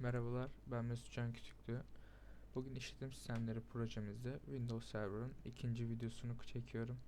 Merhabalar, ben Mesut Can Kütüklü. Bugün işletim sistemleri projemizde Windows Server'ın ikinci videosunu çekiyorum.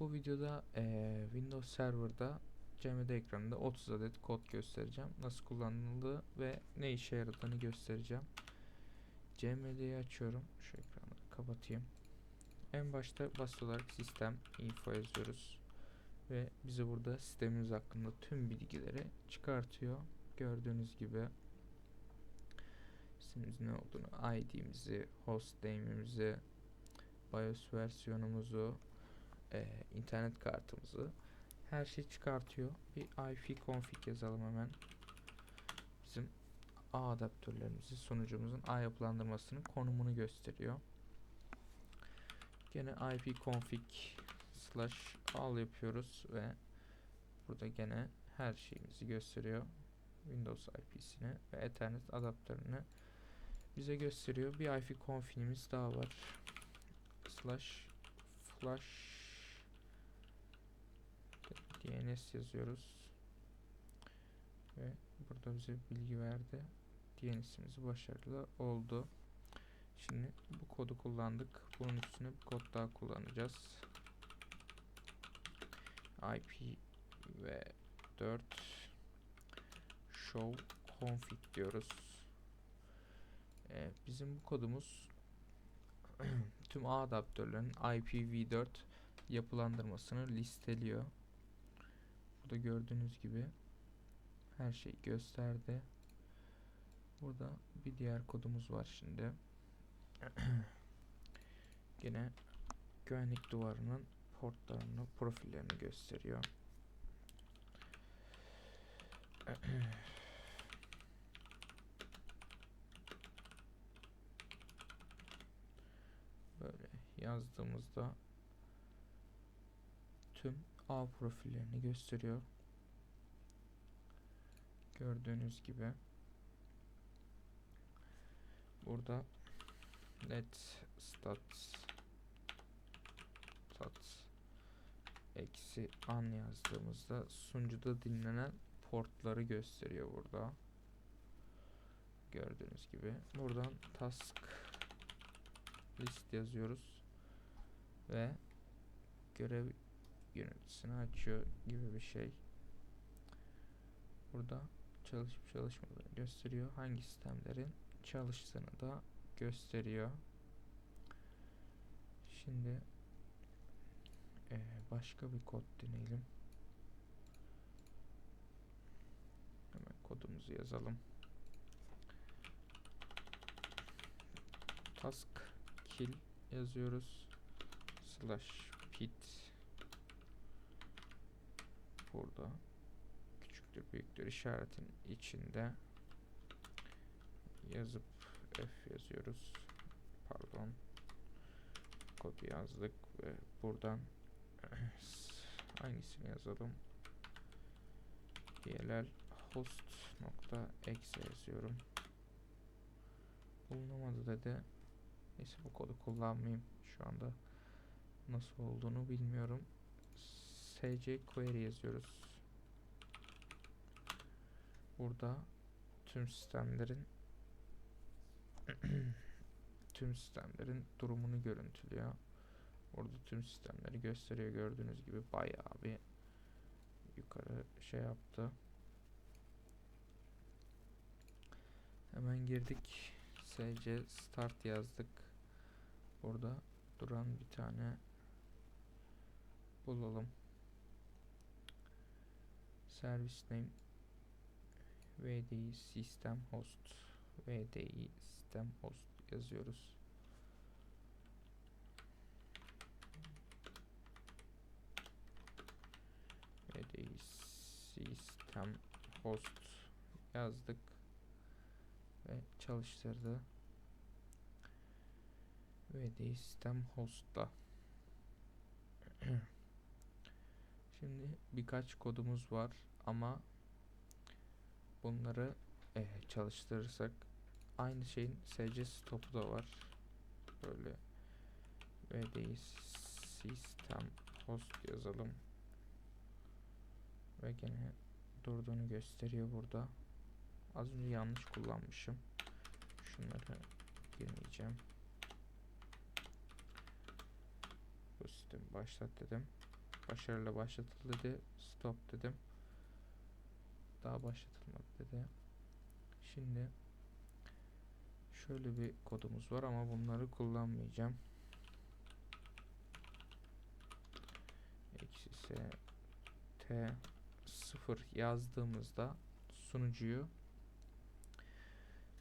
Bu videoda eee, Windows Server'da CMD ekranında 30 adet kod göstereceğim. Nasıl kullanıldığı ve ne işe yaradığını göstereceğim. CMD'yi açıyorum. Şu ekranı kapatayım. En başta basit olarak sistem info yazıyoruz. Ve bize burada sistemimiz hakkında tüm bilgileri çıkartıyor. Gördüğünüz gibi sitemizin ne olduğunu, ID'mizi, hostname'imizi, BIOS versiyonumuzu, eee, internet kartımızı her şey çıkartıyor. Bir ipconfig yazalım hemen. Bizim ağ adaptörlerimizi, sunucumuzun ağ yapılandırmasının konumunu gösteriyor. Gene ipconfig slash all yapıyoruz ve burada gene her şeyimizi gösteriyor. Windows IP'sini ve Ethernet adaptörünü bize gösteriyor. Bir IP config'imiz daha var. Slash flash DNS yazıyoruz. Ve burada bize bilgi verdi. DNS'imiz başarılı oldu. Şimdi bu kodu kullandık. Bunun üstüne bir kod daha kullanacağız. IP ve 4 show config diyoruz. Ee, bizim bu kodumuz tüm ağ adaptörlerin IPv4 yapılandırmasını listeliyor. Burada gördüğünüz gibi her şeyi gösterdi. Burada bir diğer kodumuz var şimdi. Yine güvenlik duvarının portlarını, profillerini gösteriyor. Böyle yazdığımızda tüm ağ profillerini gösteriyor. Gördüğünüz gibi burada net stats stats eksi an yazdığımızda sunucuda dinlenen portları gösteriyor burada. Gördüğünüz gibi. Buradan task list yazıyoruz ve görev yöneticisini açıyor gibi bir şey. Burada çalışıp çalışmadığını gösteriyor. Hangi sistemlerin çalıştığını da gösteriyor. Şimdi eee, başka bir kod deneyelim. Hemen kodumuzu yazalım. Task kill yazıyoruz. Slash pit burada küçüktür büyüktür işaretin içinde yazıp F yazıyoruz. Pardon. Kodu yazdık ve buradan hangisini yazalım? DLL host nokta exe yazıyorum. Bulunamadı dedi. Neyse bu kodu kullanmayayım şu anda. Nasıl olduğunu bilmiyorum. SC query yazıyoruz. Burada tüm sistemlerin tüm sistemlerin durumunu görüntülüyor. Burada tüm sistemleri gösteriyor gördüğünüz gibi bayağı bir yukarı şey yaptı. Hemen girdik. SC start yazdık. Burada duran bir tane bulalım. Service name VDI system host VDI system host yazıyoruz. VDI system host yazdık ve çalıştırdı. VDI system host'ta. Şimdi birkaç kodumuz var ama bunları e, çalıştırırsak aynı şeyin SC stopu da var. Böyle VDI system host yazalım. Ve gene durduğunu gösteriyor burada. Az önce yanlış kullanmışım. Şunları girmeyeceğim. Bu sistemi başlat dedim. Başarıyla başlatıldı dedi. Stop dedim. Daha başlatılmadı dedi. Şimdi şöyle bir kodumuz var ama bunları kullanmayacağım. Eksi s t 0 yazdığımızda sunucuyu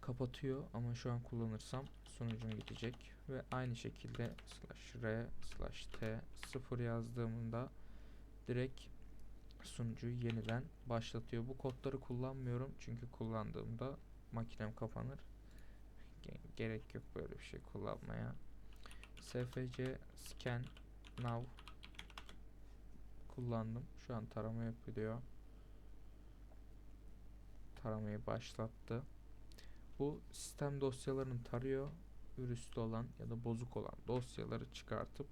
kapatıyor ama şu an kullanırsam sunucum gidecek ve aynı şekilde slash r slash t 0 yazdığımda direkt sunucuyu yeniden başlatıyor. Bu kodları kullanmıyorum çünkü kullandığımda makinem kapanır. Ge- gerek yok böyle bir şey kullanmaya. sfc scan now kullandım. Şu an tarama yapılıyor. Taramayı başlattı. Bu sistem dosyalarını tarıyor. Virüslü olan ya da bozuk olan dosyaları çıkartıp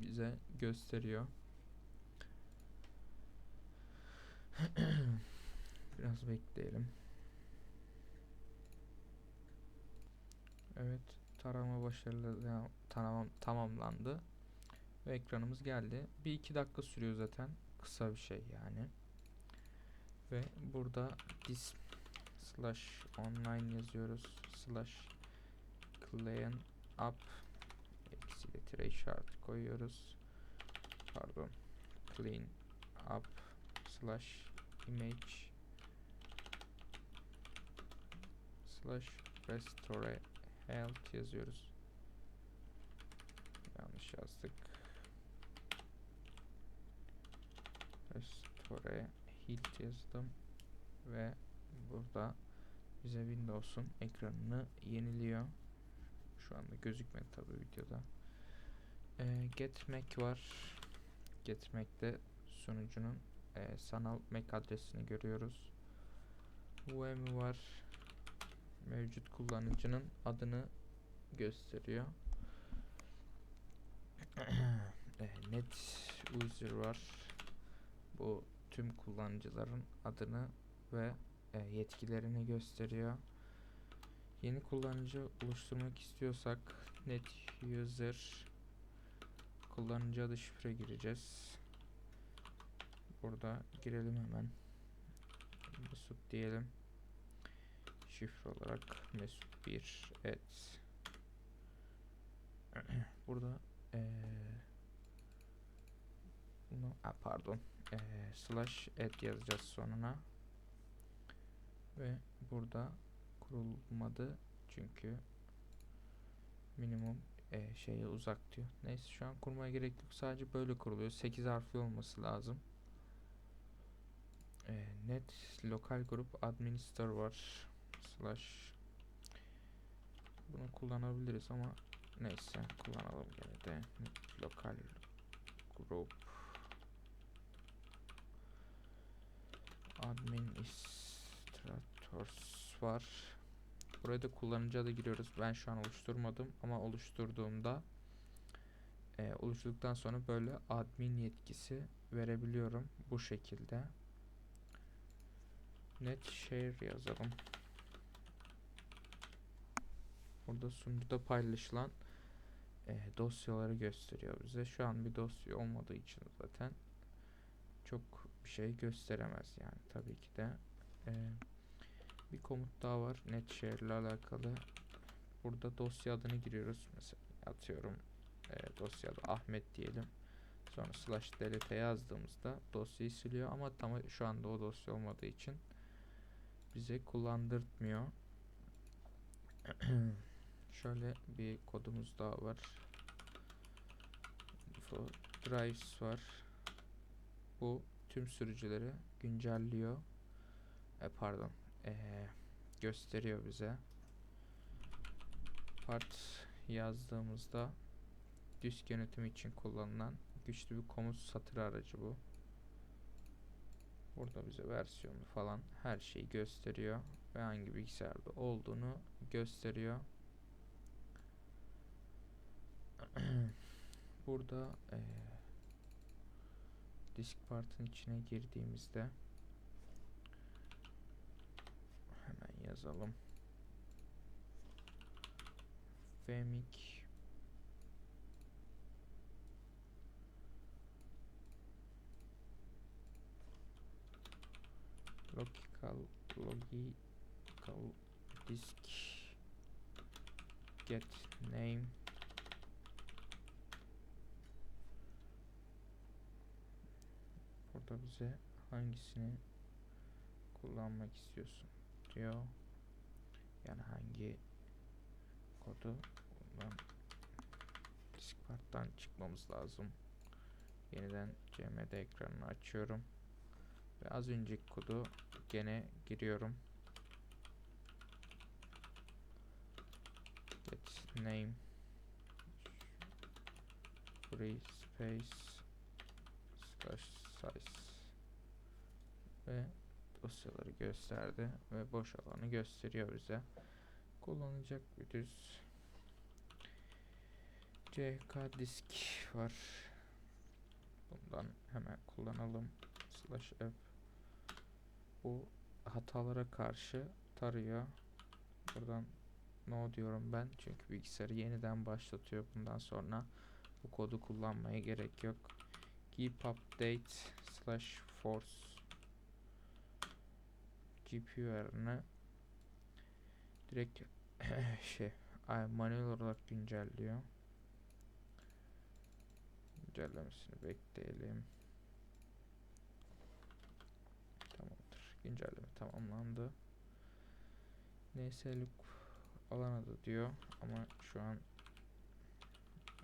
bize gösteriyor. Biraz bekleyelim. Evet, tarama başarılı tamam tamamlandı ve ekranımız geldi. Bir iki dakika sürüyor zaten. Kısa bir şey yani. Ve burada dis slash online yazıyoruz. Slash clean up eksi tire işareti koyuyoruz. Pardon. Clean up slash image slash restore health yazıyoruz. Yanlış yazdık. Restore health yazdım ve burada bize Windows'un ekranını yeniliyor. Şu anda gözükmedi tabi videoda. Ee, get Mac var. Get Mac'te sunucunun e, sanal MAC adresini görüyoruz. UEM'i var. Mevcut kullanıcının adını gösteriyor. e, net user var. Bu tüm kullanıcıların adını ve e, yetkilerini gösteriyor. Yeni kullanıcı oluşturmak istiyorsak net user kullanıcı adı şifre gireceğiz. Burada girelim hemen. Mesut diyelim. Şifre olarak Mesut 1 et. Burada ee, bunu a, pardon ee, slash et yazacağız sonuna ve burada kurulmadı çünkü minimum e, şeye uzak diyor. Neyse şu an kurmaya gerek yok. Sadece böyle kuruluyor. 8 harfli olması lazım. E, net lokal grup administer var. Slash bunu kullanabiliriz ama neyse kullanalım gene de. Lokal grup administrators var. Buraya da kullanıcı adı giriyoruz. Ben şu an oluşturmadım ama oluşturduğumda e, oluşturduktan sonra böyle admin yetkisi verebiliyorum bu şekilde. Net share yazalım. Burada sunucuda paylaşılan e, dosyaları gösteriyor bize. Şu an bir dosya olmadığı için zaten çok bir şey gösteremez yani tabii ki de. E, bir komut daha var netshare ile alakalı. Burada dosya adını giriyoruz. Mesela atıyorum e, dosyada Ahmet diyelim. Sonra slash delete yazdığımızda dosyayı siliyor ama tam şu anda o dosya olmadığı için bize kullandırtmıyor. Şöyle bir kodumuz daha var. Info drives var. Bu tüm sürücüleri güncelliyor. E, pardon. E, gösteriyor bize. Part yazdığımızda disk yönetimi için kullanılan güçlü bir komut satır aracı bu. Burada bize versiyonu falan her şeyi gösteriyor ve hangi bilgisayarda olduğunu gösteriyor. Burada e, disk partın içine girdiğimizde yazalım. Femik. Logical logical disk. Get name. Burada bize hangisini kullanmak istiyorsun diyor yani hangi kodu? Bundan diskparttan çıkmamız lazım. Yeniden cmd ekranını açıyorum. Ve az önceki kodu gene giriyorum. Get name. Free space. Slash size. Ve dosyaları gösterdi ve boş alanı gösteriyor bize. Kullanacak bir düz CK disk var. Bundan hemen kullanalım. Slash f bu hatalara karşı tarıyor. Buradan no diyorum ben çünkü bilgisayarı yeniden başlatıyor. Bundan sonra bu kodu kullanmaya gerek yok. Keep update slash force GPU ayarını direkt şey manuel olarak güncelliyor. Güncellemesini bekleyelim. Tamamdır. Güncelleme tamamlandı. Neyse look alan adı diyor ama şu an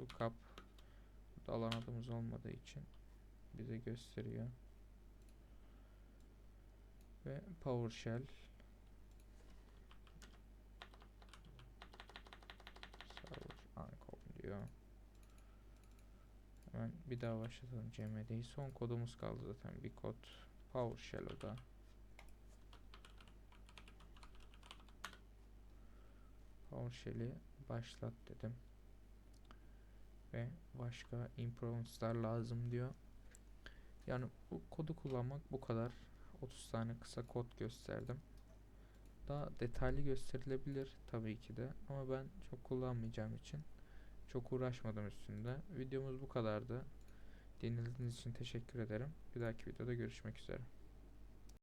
lookup burada alan adımız olmadığı için bize gösteriyor ve PowerShell server uncom diyor. Hemen bir daha başlatalım CMD'yi. Son kodumuz kaldı zaten bir kod. PowerShell o. PowerShell'i başlat dedim. Ve başka improvements'lar lazım diyor. Yani bu kodu kullanmak bu kadar. 30 tane kısa kod gösterdim. Daha detaylı gösterilebilir tabii ki de ama ben çok kullanmayacağım için çok uğraşmadım üstünde. Videomuz bu kadardı. Dinlediğiniz için teşekkür ederim. Bir dahaki videoda görüşmek üzere.